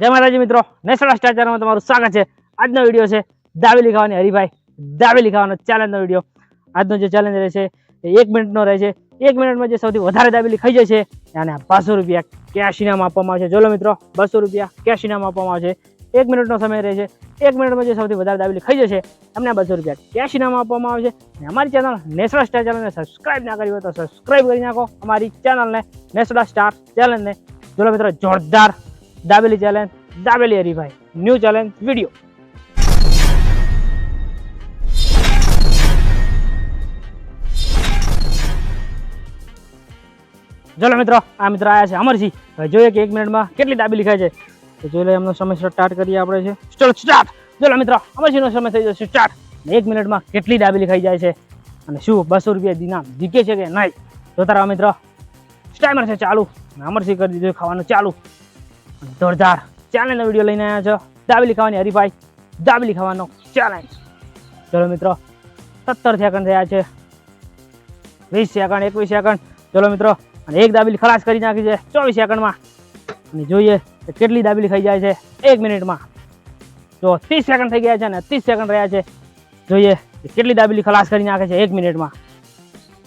જય મહારાજ મિત્રો, national star તમારું સ્વાગત છે. આજનો વીડિયો છે દાવેલી ખાવાની. હરિભાઈ, દાવેલી ખાવાનો ચેલેન્જનો વીડિયો. આજનો જે ચેલેન્જ રહેશે એ એક મિનિટનો રહે છે. એક મિનિટમાં જે સૌથી વધારે દાબેલી ખાઈ છે એને બસો રૂપિયા કેશ ઇનામ આપવામાં આવશે. જોલો મિત્રો, બસો રૂપિયા કેશ ઇનામ આપવામાં આવશે. એક મિનિટનો સમય રહે છે. એક મિનિટમાં જે સૌથી વધારે દાબેલી ખાઈ જશે એમને બસો રૂપિયા કેશ ઇનામ આપવામાં આવશે. અને અમારી ચેનલ નેશનલ સ્ટાર ચેનલને સબસ્ક્રાઇબ ના કરી હોય તો સબસ્ક્રાઇબ કરી નાખો અમારી ચેનલને નેશનલ સ્ટાર ચેનલને. જોલો મિત્રો, જોરદાર dabeli challenge dabeli Haribhai. New challenge video ચલો મિત્રો, આ મિત્ર આયા છે અમરસિંહ હવે જોઈએ કે એક મિનિટમાં કેટલી દાબેલી ખાય છે. તો જોઈ લઈએ એમનો સમય સ્ટાર્ટ કરીએ આપણે છે. ચલો સ્ટાર્ટ ચલો મિત્રો અમરસિંહનો સમય થઈ જશે સ્ટાર્ટ એક મિનિટમાં કેટલી દાબેલી ખાઈ જાય છે. અને શું, બસો રૂપિયા દિના જીકે છે કે નહીં? જોતા રહો મિત્રો ટાઈમર છે ચાલુ. અને અમરસિંહ કરી દીધું ખાવાનું ચાલુ. જોરદાર ચેલેન્જનો વીડિયો લઈને આવ્યા છો. દાબેલી ખાવાની હરીફાઈ, દાબેલી ખાવાનો ચેલેન્જ ચલો મિત્રો, સત્તર સેકન્ડ થયા છે. વીસ સેકન્ડ એકવીસ સેકન્ડ ચલો મિત્રો, અને એક દાબેલી ખલાસ કરી નાખી છે ચોવીસ સેકન્ડમાં અને જોઈએ કે કેટલી દાબેલી ખાઈ જાય છે એક મિનિટમાં જો ત્રીસ સેકન્ડ થઈ ગયા છે અને ત્રીસ સેકન્ડ રહ્યા છે. જોઈએ કે કેટલી દાબેલી ખલાસ કરી નાખે છે એક મિનિટમાં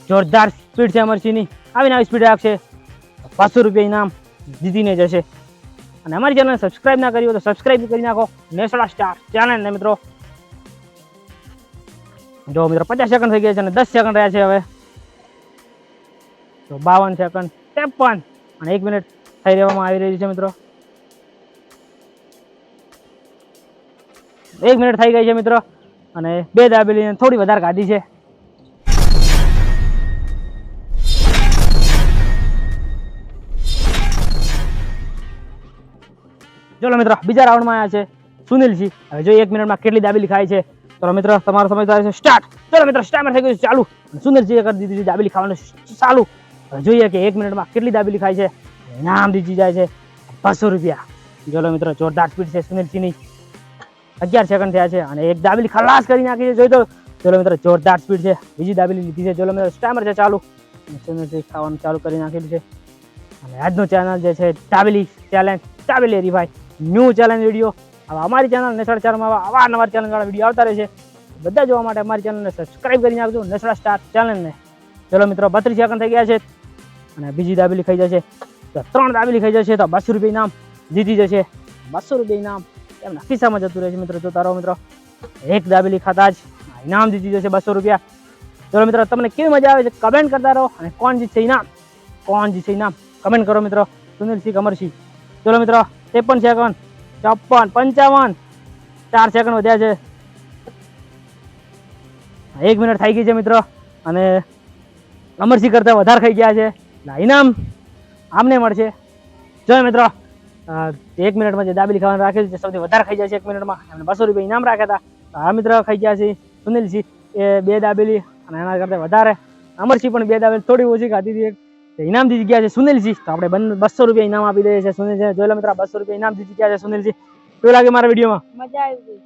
જોરદાર સ્પીડ છે અમરસિંહની. આવીને આવી સ્પીડ રાખશે. પાંચસો રૂપિયા ઇનામ જીતીને જશે. અને અમારી ચેનલ સબસ્ક્રાઇબ ના કરી હોય તો સબસ્ક્રાઇબ કરી નાખો. નેસડા સ્ટાર ચેનલને મિત્રો. જો મિત્રો પચાસ સેકન્ડ થઈ ગયા છે અને દસ સેકન્ડ રહ્યા છે હવે. તો બાવન સેકન્ડ ત્રેપન અને એક મિનિટ થઈ રહેવામાં આવી રહી છે મિત્રો. એક મિનિટ થઈ ગઈ છે મિત્રો અને બે દાબેલી થોડી વધારે કાઢી છે. ચલો મિત્રો, બીજા રાઉન્ડમાં આવ્યા છે સુનિલજી. હવે જોઈએ એક મિનિટમાં કેટલી દાબેલી ખાય છે. ચલો મિત્ર, તમારો સમય થાય છે સ્ટાર્ટ ચલો મિત્ર સ્ટાર્ટ થઈ ગયું છે, ચાલુ. સુનિલજીએ કરી દીધી છે દાબેલી ખાવાનું ચાલુ. હવે જોઈએ કે એક મિનિટમાં કેટલી દાબેલી ખાય છે. નામ દીધી જાય છે બસો રૂપિયા. ચલો મિત્રો, જોરદાર સ્પીડ છે સુનિલજીની. અગિયાર સેકન્ડ થયા છે અને એક દાબેલી ખલાસ કરી નાખી છે, જોઈ તો. ચલો મિત્રો, જોરદાર સ્પીડ છે. બીજી દાબેલી લીધી છે. ચલો મિત્રો સ્ટામર છે ચાલુ. સુનિલજી ખાવાનું ચાલુ કરી નાખેલું છે. અને આજનું ચેનલ જે છે, dabeli challenge dabeli Haribhai. New challenge video હવે અમારી ચેનલ નેસડા ચારમાં આવા નવા ચેલેન્જવાળા વીડિયો આવતા રહે છે. બધા જોવા માટે અમારી ચેનલને સબસ્ક્રાઈબ કરીને આપજો નેસડા સ્ટાર ચેનલને ચલો મિત્રો, બત્રીસ સેકન્ડ થઈ ગયા છે અને બીજી દાબેલી ખાઈ જશે. તો ત્રણ દાબેલી ખાઈ જશે તો બસો રૂપિયા ઇનામ જીતી જશે. બસો રૂપિયા ઇનામ એમના ખિસ્સામાં જતું રહેશે મિત્રો જોતા રહો મિત્રો. એક દાબેલી ખાતા જ ઇનામ જીતી જશે બસો રૂપિયા. ચલો મિત્રો, તમને કેવી મજા આવે છે કમેન્ટ કરતા રહો અને કોણ જીતશે ઇનામ? કોણ જીતશે ઇનામ? કમેન્ટ કરો મિત્રો. સુનિલસિંહ કમરસિંહ. ચલો મિત્રો, ત્રેપન સેકન્ડ ચોપન, પંચાવન, ચાર સેકન્ડ વધ્યા છે. એક મિનિટ થઈ ગઈ છે મિત્રો, અને અમરસિંહ કરતાં વધારે ખાઈ ગયા છે. ઇનામ આમને મળશે. જો મિત્રો એક મિનિટમાં જે દાબી ખાવાનું રાખેલું છે, સૌથી વધારે ખાઈ જાય છે એક મિનિટમાં એમને બસો રૂપિયા ઇનામ રાખ્યા હતા. આ મિત્ર ખાઈ ગયા છે સુનિલસિંહ, એ બે દાબેલી, અને એના કરતાં વધારે. અમરસિંહ પણ બે દાબેલી થોડી ઓછી ખાધી હતી તે ઇનામ જીતી ગયા છે સુનિલજી. તો આપણે બસો રૂપિયા ઇનામ આપી દઈએ છીએ સુનિલજી જોયેલા મિત્રો બસો રૂપિયા ઇનામ જીતી ગયા છે સુનિલજી. કેવું લાગે મારા વિડીયોમાં? મજા આવી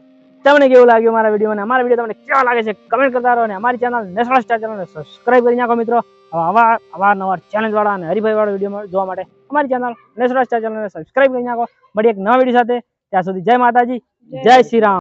તમને કેવું લાગ્યું મારા વિડીયોમાં? અમારા વીડિયો તમને કેવા લાગે છે કમેન્ટ કરતા રહો અને અમારી ચેનલ નેશનલ સ્ટાર ચેનલને સબસ્ક્રાઇબ કરી નાખો મિત્રો. અવાર આવા અવારનવાર ચેલેન્જ વાળા અને હરિભાઈ વાળા વીડિયો જોવા માટે અમારી ચેનલ નેશનલ સ્ટાર ચેનલને સબસ્ક્રાઇબ કરી નાખો. મળી એક નવા વીડિયો સાથે. ત્યાં સુધી જય માતાજી જય શ્રી રામ.